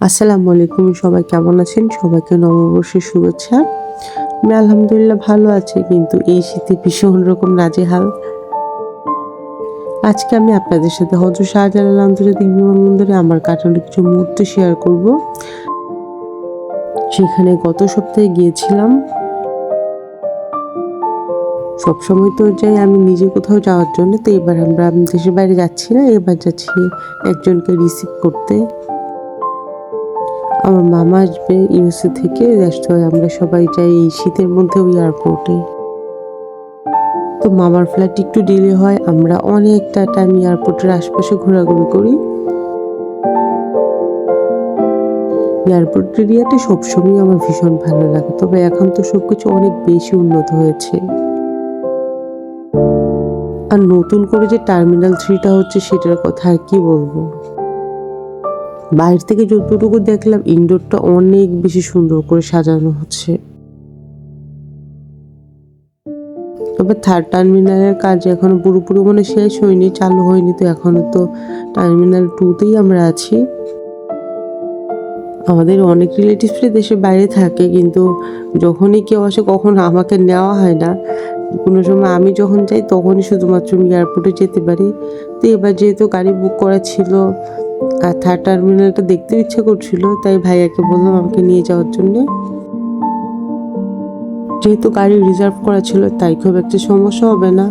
আসসালামু আলাইকুম, সবাই কেমন আছেন? সবাইকে নববর্ষের শুভেচ্ছা। আমি আলহামদুলিল্লাহ ভালো আছি, কিন্তু এই শীতে ভীষণ রকম নাজেহাল। আজকে আমি আপনাদের সাথে হজরত শাহজালাল আন্তর্জাতিক বিমানবন্দরে আমার কাটানো কিছু মুহূর্ত শেয়ার করব। সেখানে গত সপ্তাহে গিয়েছিলাম। সবসময় তো যাই আমি নিজে কোথাও যাওয়ার জন্য, তো এবার আমরা দেশের বাইরে যাচ্ছি না, এবার যাচ্ছি একজনকে রিসিভ করতে। আমার মামা আসবে ইউএসএ থেকে ব্যস্ত আমরা সবাই যাই এই শীতের মধ্যে ওই এয়ারপোর্টে তো মামার ফ্লাইট একটু ডিলে হয়, আমরা অনেকটা টাইম এয়ারপোর্টের আশপাশে ঘোরাঘুরি করি। এয়ারপোর্ট এরিয়াটা সবসময় আমার ভীষণ ভালো লাগে, তবে এখন তো সবকিছু অনেক বেশি উন্নত হয়েছে। আর নতুন করে যে টার্মিনাল থ্রিটা হচ্ছে, সেটার কথা আর কি বলব? বাইরে থেকে যতটুকু দেখলাম, ইনডোরটা অনেক বেশি সুন্দর করে সাজানো হচ্ছে। তবে থার্ড টার্মিনালের কাজ এখনও পুরোপুরি মানে শেষ হয়নি, চালু হয়নি তো এখনও তো টার্মিনাল টুতেই আমরা আছি। আমাদের অনেক রিলেটিভসরা দেশের বাইরে থাকে, কিন্তু যখনই কেউ আসে কখন আমাকে নেওয়া হয় না। কোনো সময় আমি যখন যাই, তখনই শুধুমাত্র আমি এয়ারপোর্টে যেতে পারি। তো এবার যেহেতু গাড়ি বুক করা ছিল আর থার্ড টার্মিনালটা দেখতে ইচ্ছা করছিল, তাই ভাইয়াকে বললাম আমাকে নিয়ে যাওয়ার জন্য। যেহেতু গাড়ি রিজার্ভ করা ছিল, তাই খুব একটা সমস্যা হবে না।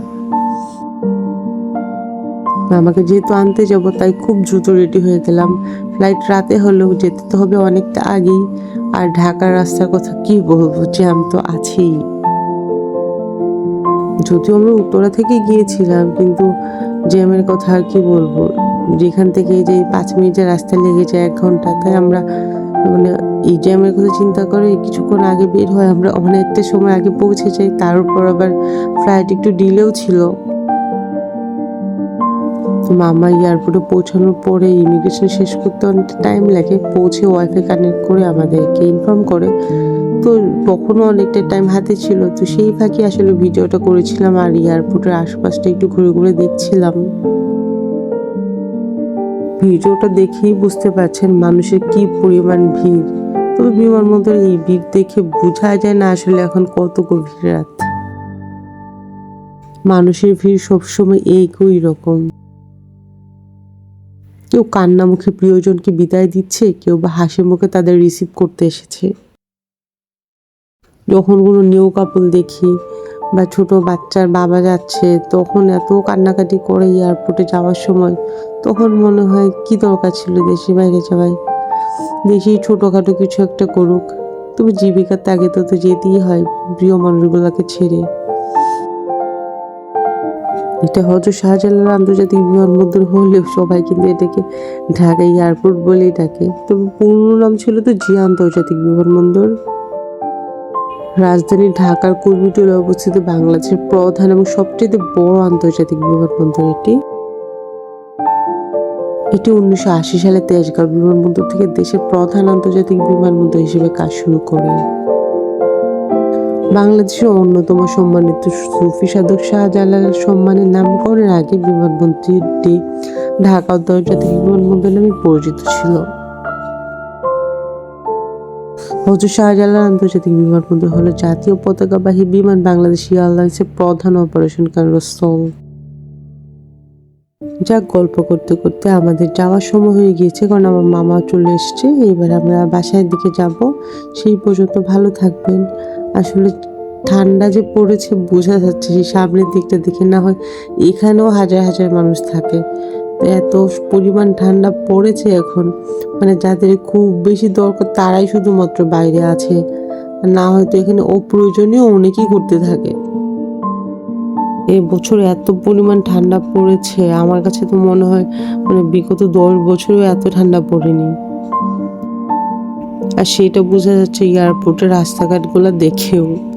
আমাকে যেহেতু আনতে যাব, তাই খুব দ্রুত রেডি হয়ে গেলাম। ফ্লাইট রাতে হলেও যেতে তো হবে অনেকটা আগেই। আর ঢাকার রাস্তার কথা কি বলব জ্যাম তো আছেই। যদিও আমরা উত্তরা থেকে গিয়েছিলাম, কিন্তু জ্যামের কথা আর কি বলব? যেখান থেকে যে পাঁচ মিনিটের রাস্তা লেগে যায় এক ঘণ্টা, তাই আমরা মানে এই জ্যামের কথা চিন্তা করে কিছুক্ষণ আগে বের হয় আমরা অনেকটা সময় আগে পৌঁছে যাই, তার উপর আবার ফ্লাইট একটু ডিলেও ছিল। তো মামা এয়ারপোর্টে পৌঁছানোর পরে ইমিগ্রেশন শেষ করতে অনেকটা টাইম লাগে, পৌঁছে ওয়াইফাই কানেক্ট করে আমাদেরকে ইনফর্ম করে। তো তখনও অনেকটা টাইম হাতে ছিল, তো সেই ফাঁকে আসলে ভিডিওটা করেছিলাম আর এয়ারপোর্টের আশপাশটা একটু ঘুরে ঘুরে দেখছিলাম। ভিডিওটা দেখেই বুঝতে পারছেন মানুষের কি পরিমাণ ভিড়। তবে বিমানবন্দরে এই ভিড় দেখে বোঝা যায় না আসলে এখন কত গভীর রাত। মানুষের ভিড় সবসময় একই রকম। কেউ কান্না মুখে প্রিয়জনকে বিদায় দিচ্ছে, কেউ বা হাসি মুখে তাদের রিসিভ করতে এসেছে। যখন কোনো নিউ কাপল দেখি বা ছোট বাচ্চার বাবা যাচ্ছে, তখন এত কান্নাকাটি করে এয়ারপোর্টে যাওয়ার সময়, তখন মনে হয় কি দরকার ছিল দেশে বাইরে যাওয়ায়? দেশেই ছোটোখাটো কিছু একটা করুক। তবে জীবিকার তাগে তো তো যেতেই হয় প্রিয় মানুষগুলোকে ছেড়ে। এটা হয়তো শাহজালাল আন্তর্জাতিক বিমানবন্দর হলেও সবাই কিন্তু এটাকে ঢাকা এয়ারপোর্ট বলেই ডাকে। তবে পূর্ণ নাম ছিল তো জিয়া আন্তর্জাতিক বিমানবন্দর। রাজধানী ঢাকার কুর্মিটোলে অবস্থিত বাংলাদেশের প্রধান এবং সবচেয়ে বড় আন্তর্জাতিক বিমানবন্দর এটি। এটি উনিশশো আশি সালে তেজগাঁও বিমানবন্দর থেকে দেশের প্রধান আন্তর্জাতিক বিমানবন্দর হিসেবে কাজ শুরু করে। বাংলাদেশের অন্যতম সম্মানিত সুফি সাধক শাহজালালের সম্মানের নামকরণের আগে বিমানবন্দরটি ঢাকা আন্তর্জাতিক বিমানবন্দর নামে পরিচিত ছিল। হজরত শাহজালাল আন্তর্জাতিক বিমানবন্দর হলো জাতীয় পতাকাবাহী বিমান বাংলাদেশ এয়ারলাইন্সের প্রধান অপারেশন কেন্দ্রস্থল যাক গল্প করতে করতে আমাদের যাওয়ার সময় হয়ে গিয়েছে, কারণ আমার মামা চলে এসছে। এবার আমরা বাসায় দিকে যাব। সেই পর্যন্ত ভালো থাকবেন। আসলে ঠান্ডা যে পড়েছে, বোঝা যাচ্ছে সেই সামনের দিকটা দেখে না হয় এখানেও হাজার হাজার মানুষ থাকে। এত পরিমাণ ঠান্ডা পড়েছে এখন। মানে যাদের খুব বেশি দরকার তারাই শুধুমাত্র বাইরে আছে। না হয়তো এখানে অপ্রয়োজনীয় অনেকেই করতে থাকে। এ বছর এত পরিমাণ ঠান্ডা পড়েছে। আমার কাছে তো মনে হয় মানে বিগত দশ বছরেও এত ঠান্ডা পড়েনি। আর সেটা বোঝা যাচ্ছে এয়ারপোর্টের রাস্তাঘাটগুলো দেখেও।